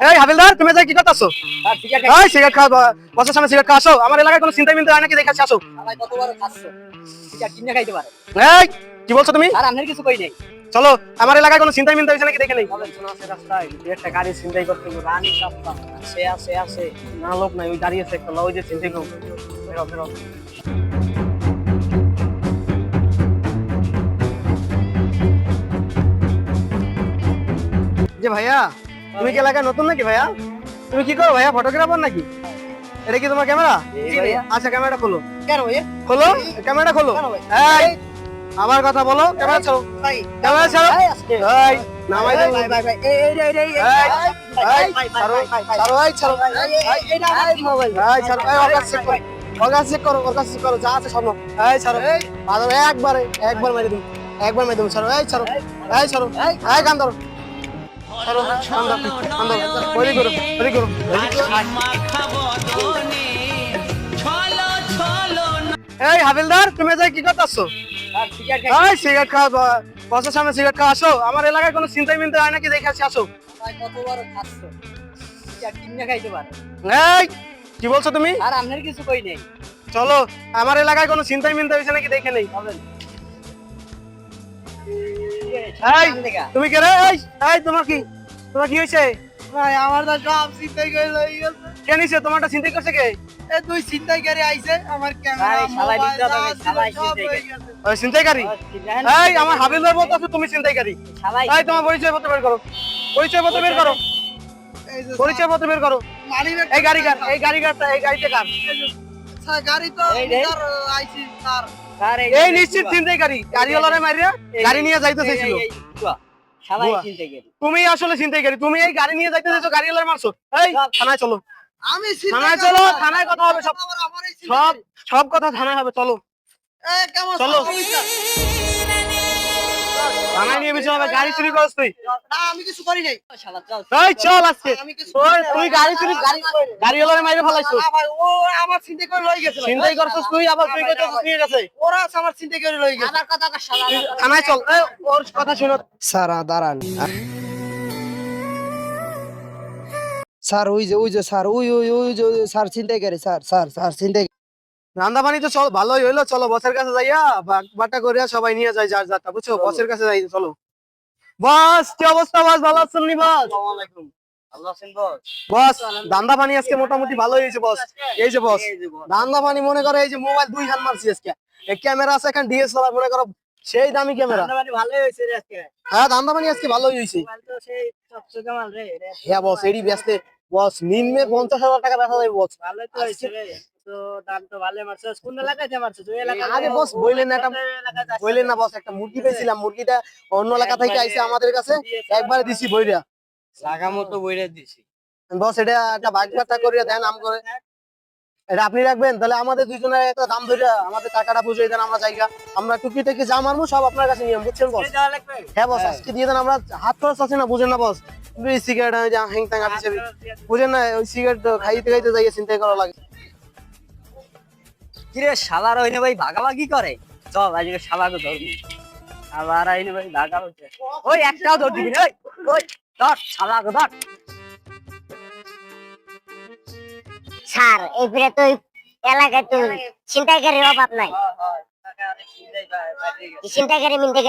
এই হাবিলদার তুমি যাই কি করতেছো? আর সিগারেট এই সিগারেট খাও বা- সামনে সিগারেট খাও আসো। আমার এলাকায় কোনো চিন্তা মিন্তা হয় নাকি? দেখাচ্ছি আসো। এই কি বলছো তুমি? আর আপনার কিছু কই নেই? চলো আমার এলাকায় কোনো চিন্তা মিন্তা হয়েছে নাকি? দেখে নেই। বলেন শোনা আছে রাস্তায় দু একটা গাড়ি চিন্তাই করতে রানী সপ্তাহ সে আছে আছে। না লোক নাই ওই দাঁড়িয়ে একটা লও যে বেরো বেরো। যে ভাইয়া তুমি কি এলাকায় নতুন নাকি ভাইয়া? তুমি কি করো ভাইয়া ফটোগ্রাফার নাকি? এটা কি তোমার ক্যামেরা? আচ্ছা ক্যামেরাটা খোলো। কেন ভাই খোলো? ক্যামেরাটা খোলো। এই আমার কথা বলো। ক্যামেরা ছাড়ো। ভাই ক্যামেরা ছাড়ো। ভাই নামাই ভাই ভাই ভাই ভাই এই এই এই এই এই, এই, ছাড়ো, ছাড়ো, এই, ছাড়ো। এইটা মোবাইল। এই, ছাড়ো, এই, ওর কাছে করো। ওর কাছে করো, ওর কাছে করো, যা আছে। এই, ছাড়ো। একবারে, একবার মেরে দিবো। একবার মেরে দিবো, ছাড়ো, এই, ছাড়ো। এই, ছাড়ো। এই, কান ধরো। ছাড়ো, করো, করো। এই হাবিলদার তুমি যাই কি করতেছো? এই সিগারেট খাও বা- বসের সামনে সিগারেট খাও আসো। আমার এলাকায় কোনো চিন্তাই মিন্তা হয় নাকি দেখে আসি আসো। ভাই খাচ্ছো? খাইতে পারে। এই কি বলছো তুমি? আর আপনার কিছু কই নেই? চলো আমার এলাকায় কোনো চিন্তাই মিন্তা হয়েছে নাকি দেখে নেই। তুমি কে রে? এই তোমার কি? তোমার কি হয়েছে? ভাই আমার তো সব চিন্তাই করে লই গেছে। কে নিছে? তোমারটা চিন্তা করছে কে? এ তুই চিন্তাই করে আইছে আমার ক্যামেরা আরে, শালাই মোবাইল বিদ্যা তুমি, ছিল শালাই সব চিন্তাই করে। ওই চিন্তাইকারী এই আমার হাবিলদার বলতে তুমি চিন্তাইকারী এই তোমার পরিচয় পত্র বের করো। পরিচয় পত্র বের করো। পরিচয় পত্র বের করো। এই গাড়ি কার এই গাড়ি কারটা এই গাড়িতে কার? স্যার, গাড়ি তো এই রে। তার আইছি তার এই নিশ্চিত চিন্তাইকারী গাড়িওয়ালারে মারিয়া গাড়ি নিয়ে যাইতে চাইছিল আসলে চিন্তাই চিন্তা করি তুমি তুমি এই গাড়ি নিয়ে যাইতে চাইছো এলার মারছো। এই থানায় চলো। আমি থানায় চলো থানায় কথা হবে সব সব সব কথা থানায় হবে চলো। এ কেমন চলো। সমস্যা? থানায় নিয়ে বেশি হবে গাড়ি চুরি করছ তুই। না আমি কিছু করি নাই। শালা চল। এই চল আজকে। আমি কিছু ওই, তুই গাড়ি চুরি গাড়ি মাইরে ফেলাইছো। না ভাই ও আমার চিন্তা করে লই গেছে চিন্তাই করছস তুই আবার তুই কইতেছিস নিয়ে গেছে। ওরা আমার চিন্তা করে লই গেছে। আমার কথা কা শালা থানায় চল। ওর কথা শুনো। স্যার দাঁড়ান। স্যার ওই যে ওই যে স্যার ওই ওই ওই ওই যে, স্যার চিন্তাই করে স্যার স্যার স্যার চিন্তাই রান্না পানি তো চল ভালোই হইল চলো বসের কাছে যাইয়া বাটা করিয়া সবাই নিয়ে যায় যার যারটা বুঝছ? বসের কাছে যাই চলো। বস কি অবস্থা বস? ভালো আছেন নি বস? আল্লাহ সিন বস? বস দান্দা পানি আজকে মোটামুটি হয়েছে বস। এই যে বস দান্দা পানি মনে করো এই যে মোবাইল দুই হান মারছি আজকে। এই ক্যামেরা আছে এখন ডিএসএলআর মনে করো সেই দামি ক্যামেরা। হ্যাঁ দান্দা পানি আজকে ভালোই হয়েছে। হ্যাঁ বস ব্যস্তে। বস নিম্নে পঞ্চাশ হাজার টাকা দেখা যাবে বস। ভালোই তো পেয়েছিলাম। মুরগিটা অন্য এলাকা থেকে আইসে আমাদের কাছে। একবার দিছি বইরা। লাগা মতো বইরা দিছি। বস এটা একটা বাগবাটা করিয়া দেন আম করে। এটা আপনি রাখবেন তাহলে আমাদের দুইজনের একটা দাম ধরে আমাদের টাকাটা বুঝিয়ে দেন আমরা জায়গা। আমরা টুকি থেকে যা মারবো সব আপনার কাছে বুঝছেন বস হ্যাঁ বস আজকে দিয়ে দেন আমরা হাত খরচ আছে না বুঝেন না বস সিগারেট হ্যাং ট্যাং বুঝেন না ওই সিগারেট খাইতে খাইতে যাইয়ে চিন্তাই করা লাগে। কিরে শালার ভাই ভাগাভাগি করে? চল আজকে শালাকে ধরবি। আবার আইনে ভাই ভাগা হচ্ছে ওই একটাও ধর দিবি ওই ওই ধর শালাকে ধর। স্যার এই ফিরে তো এলাকায় তো চিন্তাকারীর অভাব নাই। চিন্তাকারী মিনতাইকারী